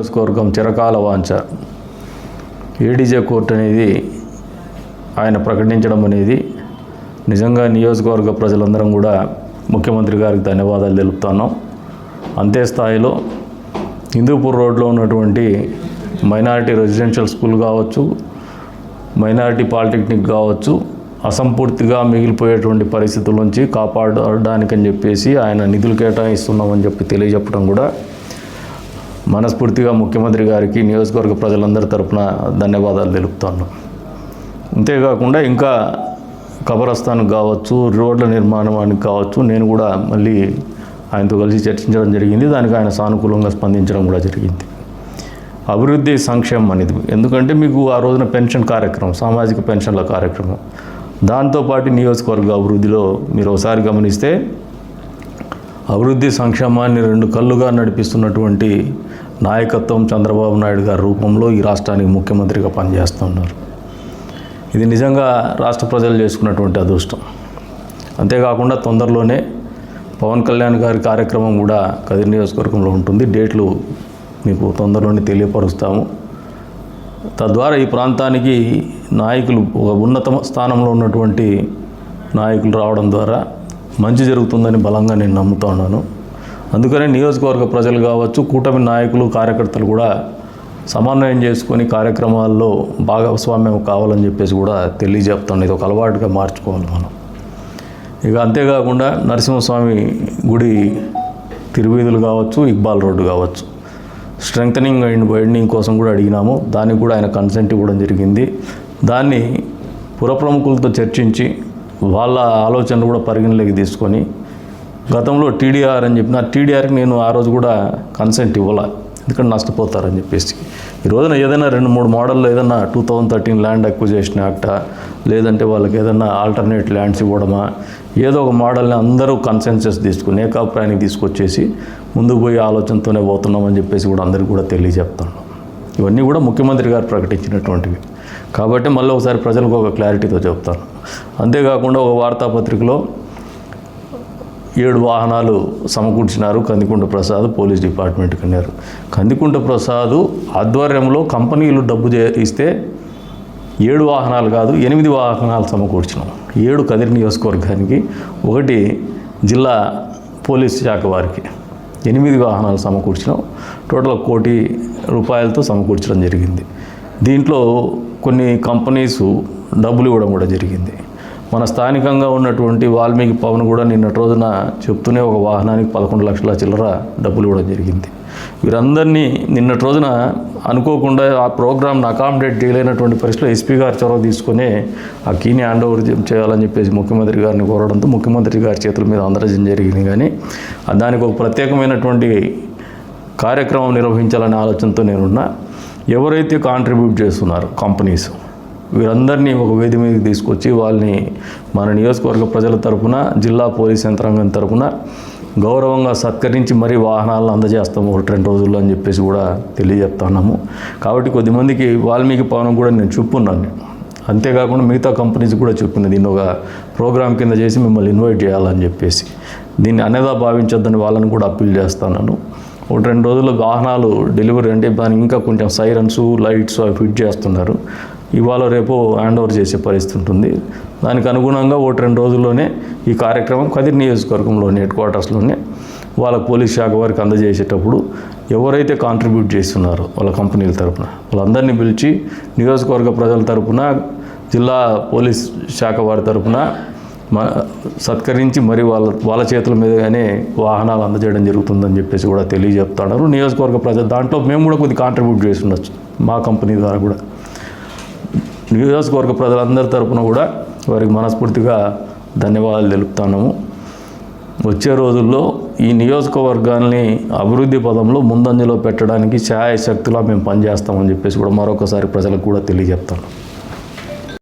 నియోజకవర్గం చిరకాల వాంఛ. ఏడీజే కోర్టు అనేది ఆయన ప్రకటించడం అనేది నిజంగా నియోజకవర్గ ప్రజలందరం కూడా ముఖ్యమంత్రి గారికి ధన్యవాదాలు తెలుపుతున్నాం. అంతే స్థాయిలో హిందూపూర్ రోడ్లో ఉన్నటువంటి మైనారిటీ రెసిడెన్షియల్ స్కూల్ కావచ్చు మైనారిటీ పాలిటెక్నిక్ కావచ్చు అసంపూర్తిగా మిగిలిపోయేటువంటి పరిస్థితుల నుంచి కాపాడడానికని చెప్పేసి ఆయన నిధులు కేటాయిస్తున్నామని చెప్పి తెలియజెప్పడం కూడా మనస్ఫూర్తిగా ముఖ్యమంత్రి గారికి నియోజకవర్గ ప్రజలందరి తరపున ధన్యవాదాలు తెలుపుతాను. అంతేకాకుండా ఇంకా కబరస్థానికి కావచ్చు రోడ్ల నిర్మాణానికి కావచ్చు నేను కూడా మళ్ళీ ఆయనతో కలిసి చర్చించడం జరిగింది. దానికి ఆయన సానుకూలంగా స్పందించడం కూడా జరిగింది. అభివృద్ధి సంక్షేమం అనేది. ఎందుకంటే మీకు ఆ రోజున పెన్షన్ కార్యక్రమం సామాజిక పెన్షన్ల కార్యక్రమం. దాంతోపాటు నియోజకవర్గ అభివృద్ధిలో మీరు ఒకసారి గమనిస్తే అభివృద్ధి సంక్షేమాన్ని రెండు కళ్ళుగా నడిపిస్తున్నటువంటి నాయకత్వం చంద్రబాబు నాయుడు గారి రూపంలో ఈ రాష్ట్రానికి ముఖ్యమంత్రిగా పనిచేస్తున్నారు. ఇది నిజంగా రాష్ట్ర ప్రజలు చేసుకున్నటువంటి అదృష్టం. అంతేకాకుండా తొందరలోనే పవన్ కళ్యాణ్ గారి కార్యక్రమం కూడా కదిరి నియోజకవర్గంలో ఉంటుంది. డేట్లు మీకు తొందరలోనే తెలియపరుస్తాము. తద్వారా ఈ ప్రాంతానికి నాయకులు ఒక ఉన్నత స్థానంలో ఉన్నటువంటి నాయకులు రావడం ద్వారా మంచి జరుగుతుందని బలంగా నేను నమ్ముతున్నాను అందుకనే నియోజకవర్గ ప్రజలు కావచ్చు కూటమి నాయకులు కార్యకర్తలు కూడా సమన్వయం చేసుకొని కార్యక్రమాల్లో భాగస్వామ్యం కావాలని చెప్పేసి కూడా తెలియజేస్తాను ఇది ఒక అలవాటుగా మార్చుకోవాలి మనం. ఇక అంతేకాకుండా నరసింహస్వామి గుడి తిరువీధులు కావచ్చు ఇక్బాల్ రోడ్డు కావచ్చు. స్ట్రెంగ్తనింగ్ అండ్ వైడనింగ్ కోసం కూడా అడిగినాము. దానికి కూడా ఆయన కన్సెంట్ ఇవ్వడం జరిగింది. దాన్ని పురప్రముఖులతో చర్చించి వాళ్ళ ఆలోచనలు కూడా పరిగణలోకి తీసుకొని గతంలో టీడీఆర్ అని చెప్పిన టీడీఆర్కి నేను ఆ రోజు కూడా కన్సెంట్ ఇవ్వాల? ఎందుకంటే నష్టపోతారని చెప్పేసి. ఈ రోజున ఏదైనా రెండు మూడు మోడల్లో ఏదైనా two thousand thirteen land acquisition యాక్టా లేదంటే వాళ్ళకి ఏదైనా ఆల్టర్నేట్ ల్యాండ్స్ ఇవ్వడమా? ఏదో ఒక మోడల్ని అందరూ కన్సెన్సెస్ తీసుకుని ఏకాభిప్రాయానికి తీసుకొచ్చేసి ముందుకు పోయి ఆలోచనతోనే పోతున్నామని చెప్పేసి కూడా అందరికీ కూడా తెలియజెప్తాను ఇవన్నీ కూడా ముఖ్యమంత్రి గారు ప్రకటించినటువంటివి. కాబట్టి మళ్ళీ ఒకసారి ప్రజలకు ఒక క్లారిటీతో చెప్తాను. అంతేకాకుండా ఒక వార్తాపత్రికలో ఏడు వాహనాలు సమకూర్చినారు. కందికుంట ప్రసాద్ పోలీస్ డిపార్ట్మెంట్కి అన్నారు కందికుంట ప్రసాద్ ఆధ్వర్యంలో కంపెనీలు డబ్బు చే- ఇస్తే ఏడు వాహనాలు కాదు ఎనిమిది వాహనాలు సమకూర్చినాం. ఏడు కదిరి నియోజకవర్గానికి ఒకటి జిల్లా పోలీస్ శాఖ వారికి ఎనిమిది వాహనాలు సమకూర్చినాం. టోటల్ కోటి రూపాయలతో సమకూర్చడం జరిగింది. దీంట్లో కొన్ని కంపెనీస్ డబ్బులు ఇవ్వడం కూడా జరిగింది. మన స్థానికంగా ఉన్నటువంటి వాల్మీకి పవన్ కూడా నిన్నటి రోజున చెప్తూనే ఒక వాహనానికి పదకొండు లక్షల చిల్లర డబ్బులు ఇవ్వడం జరిగింది. వీరందరినీ నిన్నటి రోజున అనుకోకుండా ఆ ప్రోగ్రామ్ను అకామిడేట్ చేయలేనటువంటి పరిస్థితిలో ఎస్పీ గారు చొరవ తీసుకుని ఆ కీని హ్యాండ్ ఓవర్ చేయాలని చెప్పేసి ముఖ్యమంత్రి గారిని కోరడంతో ముఖ్యమంత్రి గారి చేతుల మీద అందరజం జరిగింది. కానీ దానికి ఒక ప్రత్యేకమైనటువంటి కార్యక్రమం నిర్వహించాలనే ఆలోచనతో నేనున్నా. ఎవరైతే కాంట్రిబ్యూట్ చేస్తున్నారు కంపెనీస్ వీరందరినీ ఒక వేది మీదకి తీసుకొచ్చి వాళ్ళని మన నియోజకవర్గ ప్రజల తరపున జిల్లా పోలీస్ యంత్రాంగం తరపున గౌరవంగా సత్కరించి మరీ వాహనాలను అందజేస్తాము ఒకటి రెండు రోజుల్లో అని చెప్పేసి కూడా తెలియజెప్తున్నాము కాబట్టి కొద్దిమందికి వాల్మీకి పవనం కూడా నేను చెప్పున్నాను నేను అంతేకాకుండా మిగతా కంపెనీస్ కూడా చెప్పింది దీన్ని ఒక ప్రోగ్రామ్ కింద చేసి మిమ్మల్ని ఇన్వైట్ చేయాలని చెప్పేసి. దీన్ని అనేదా భావించొద్దని వాళ్ళని కూడా అప్పీల్ చేస్తున్నాను ఒక రెండు రోజుల్లో వాహనాలు డెలివరీ అంటే దానికి ఇంకా కొంచెం సైరన్స్ లైట్స్ అవి ఫిట్ చేస్తున్నారు. ఇవాళ రేపు హ్యాండ్ ఓవర్ చేసే పరిస్థితి ఉంటుంది. దానికి అనుగుణంగా ఒకటి రెండు రోజుల్లోనే ఈ కార్యక్రమం కదిరి నియోజకవర్గంలోని హెడ్ క్వార్టర్స్లోనే వాళ్ళ పోలీస్ శాఖ వారికి అందజేసేటప్పుడు ఎవరైతే కాంట్రిబ్యూట్ చేస్తున్నారో వాళ్ళ కంపెనీల తరపున వాళ్ళందరినీ పిలిచి నియోజకవర్గ ప్రజల తరపున జిల్లా పోలీస్ శాఖ వారి తరపున మ సత్కరించి మరి వాళ్ళ వాళ్ళ చేతుల మీదగానే వాహనాలు అందజేయడం జరుగుతుందని చెప్పేసి కూడా తెలియజెప్తున్నారు. నియోజకవర్గ ప్రజలు దాంట్లో మేము కూడా కొద్ది కాంట్రిబ్యూట్ చేసి ఉండొచ్చు మా కంపెనీ ద్వారా కూడా. నియోజకవర్గ ప్రజలందరి తరపున కూడా వారికి మనస్ఫూర్తిగా ధన్యవాదాలు తెలుపుతున్నాము వచ్చే రోజుల్లో ఈ నియోజకవర్గాన్ని అభివృద్ధి పదంలో ముందంజలో పెట్టడానికి ఛాయశక్తిలో మేము పనిచేస్తామని చెప్పేసి కూడా మరొకసారి ప్రజలకు కూడా తెలియజెప్తాను